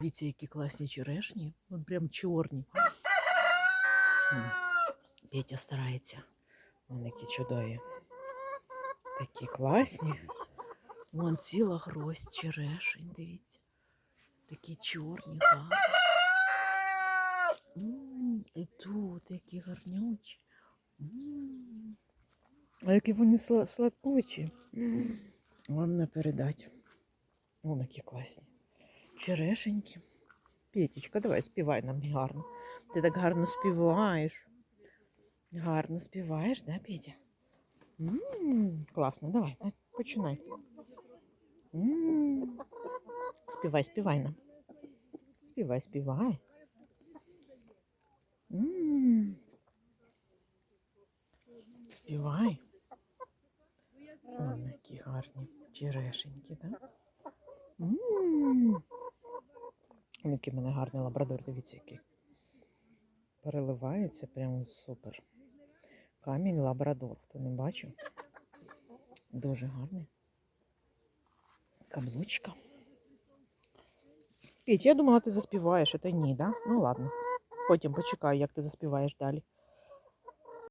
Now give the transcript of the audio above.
Дивіться, які класні черешні. Вон прям чорні. Петя старається. Вон які чудові. Такі класні. Вон ціла гроздь черешень, дивіться. Такі чорні, гарні. М, тут які гарнючі. А які вони сла- Вам не передать. Вон які класні. Черешеньки. Петечка, давай співай нам гарно. Ти так гарно співаєш. Гарно співаєш, да, Петя? М, Класно, давай, а, починай. М, Співай, співай нам. Співай, співай. М, Співай. Вон які гарні черешеньки, так? М. Який мене гарний лабрадор, дивіться, який. Переливається прямо супер. Камінь лабрадор, хто не бачив. Дуже гарний. Каблучка. Петь, я думала, ти заспіваєш, а ти ні, да? Ну ладно. Потім почекаю, як ти заспіваєш далі.